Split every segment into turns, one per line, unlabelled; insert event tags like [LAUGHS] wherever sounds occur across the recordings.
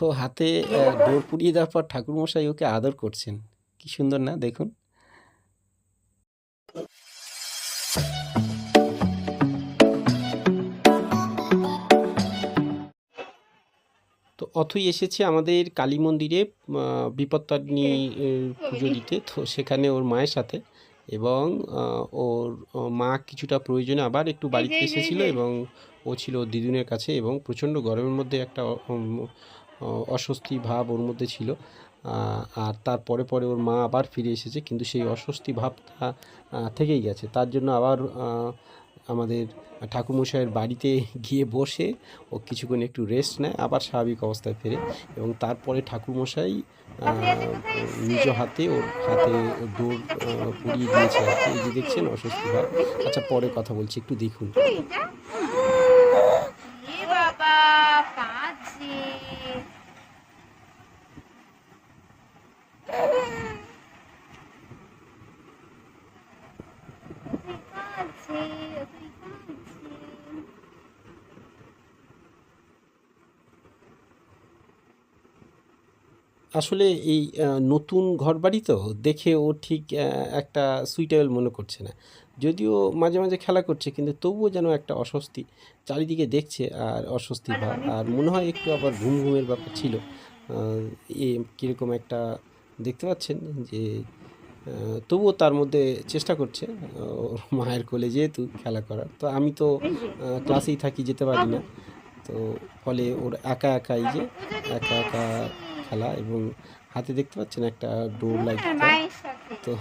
তো হাতে ডোর পুড়িয়ে দেওয়ার পর ঠাকুরমশাই ওকে আদর করছেন। কি সুন্দর না? দেখুন। তো অথই এসেছে আমাদের কালী মন্দিরে বিপত্তারিণী পুজো দিতে। তো সেখানে ওর মায়ের সাথে এবং ওর মা কিছুটা প্রয়োজনে আবার একটু বাড়িতে এসেছিল এবং ও ছিল দিদুনের কাছে এবং প্রচণ্ড গরমের মধ্যে একটা অস্বস্তি ভাব ওর মধ্যে ছিল। আর তারপরে পরে ওর মা আবার ফিরে এসেছে কিন্তু সেই অস্বস্তি ভাবটা থেকেই গেছে। তার জন্য আবার আমাদের ঠাকুরমশাইয়ের বাড়িতে [LAUGHS] গিয়ে বসে ও কিছুক্ষণ একটু রেস্ট নেয় আবার স্বাভাবিক অবস্থায় ফেরে এবং তারপরে ঠাকুরমশাই নিজ হাতে ওর হাতে আহ, পরিয়ে দিয়েছে। এই যে দেখছেন অস্বস্তি ভাব। আচ্ছা পরে কথা বলছি একটু দেখুন
এ বাবা কাঁদছে ওই কাঁদছে ওই কাঁদছে।
আসলে এই নতুন ঘরবাড়ি তো দেখে ও ঠিক একটা সুইটেবল মনে করছে না। যদিও মাঝে মাঝে খেলা করছে কিন্তু তবুও যেন একটা অস্বস্তি চারিদিকে দেখছে আর অস্বস্তি ভাব। আর মনে হয় একটু আবার ঘুম ঘুমের ব্যাপার ছিল। এ কীরকম একটা দেখতে পাচ্ছেন যে তবুও তার মধ্যে চেষ্টা করছে ওর মায়ের কোলে যেহেতু খেলা করার। তো আমি তো ক্লাসেই থাকি যেতে পারি না। তো ফলে ওর একা একাই যে একা একা খেলা এবং হাতে দেখতে পাচ্ছেন একটা ডোর লাগিয়ে
সাথে।
তো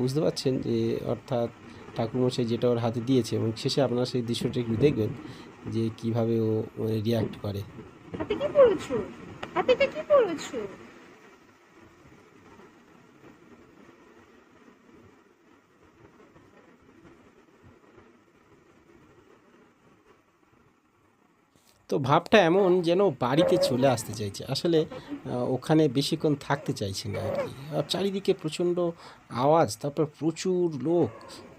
বুঝতে পারছেন যে অর্থাৎ ঠাকুরমশাই যেটা ওর হাতে দিয়েছে এবং শেষে আপনারা সেই দৃশ্যটা একটু দেখবেন যে কীভাবে ও রিয়াক্ট করে।
হাতে কি পড়েছো? হাতেতে কি পড়েছো?
তো ভাবটা এমন যেন বাড়িতে চলে আসতে চাইছে। আসলে ওখানে বেশিক্ষণ থাকতে চাইছে না আর কি। আর চারিদিকে প্রচণ্ড আওয়াজ, তারপর প্রচুর লোক।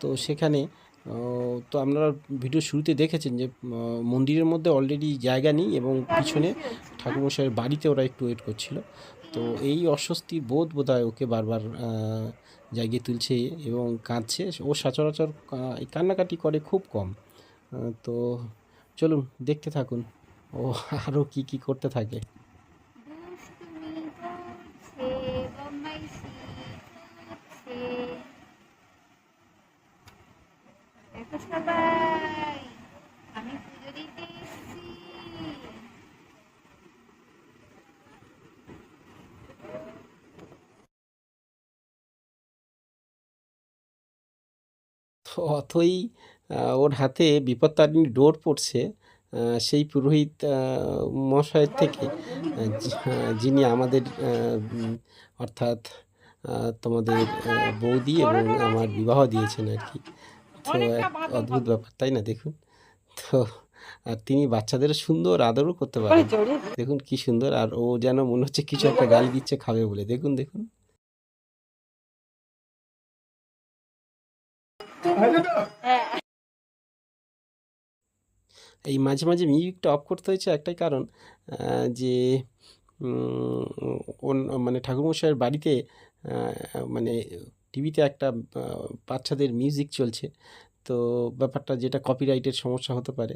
তো সেখানে তো আপনারা ভিডিও শুরুতে দেখেছেন যে মন্দিরের মধ্যে অলরেডি জায়গা নেই এবং পিছনে ঠাকুরমশাইয়ের বাড়িতে ওরা একটু ওয়েট করছিল। তো এই অস্বস্তি বোধ বোধ হয় ওকে বারবার জাগিয়ে তুলছে এবং কাঁদছে। ও সচরাচর কান্নাকাটি করে খুব কম। তো চলুন, দেখতে থাকুন। ও আরও কি কি করতে থাকে? অথই ওর হাতে বিপত্তারিণী ডোর পড়ছে। সেই পুরোহিত মশাইয়ের থেকে যিনি আমাদের অর্থাৎ তোমাদের বৌদি এবং আমার বিবাহ দিয়েছেন আর কি। তো এক অদ্ভুত ব্যাপার তাই না? দেখুন। তো আর তিনি বাচ্চাদের সুন্দর আদরও করতে পারেন। দেখুন কি সুন্দর আর ও যেন মনে হচ্ছে কিছু একটা গালি দিচ্ছে খাবে বলে। দেখুন দেখুন। এই মাঝে মাঝে মিউজিকটা অফ করতে হয়েছে একটাই কারণ যে মানে ঠাকুরমশাইয়ের বাড়িতে মানে টিভিতে একটা বাচ্চাদের মিউজিক চলছে। তো ব্যাপারটা যেটা কপিরাইটের সমস্যা হতে পারে।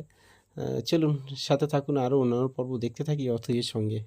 চলুন সাথে থাকুন আরও অন্যান্য পর্ব দেখতে থাকি অথইয়ের সঙ্গে।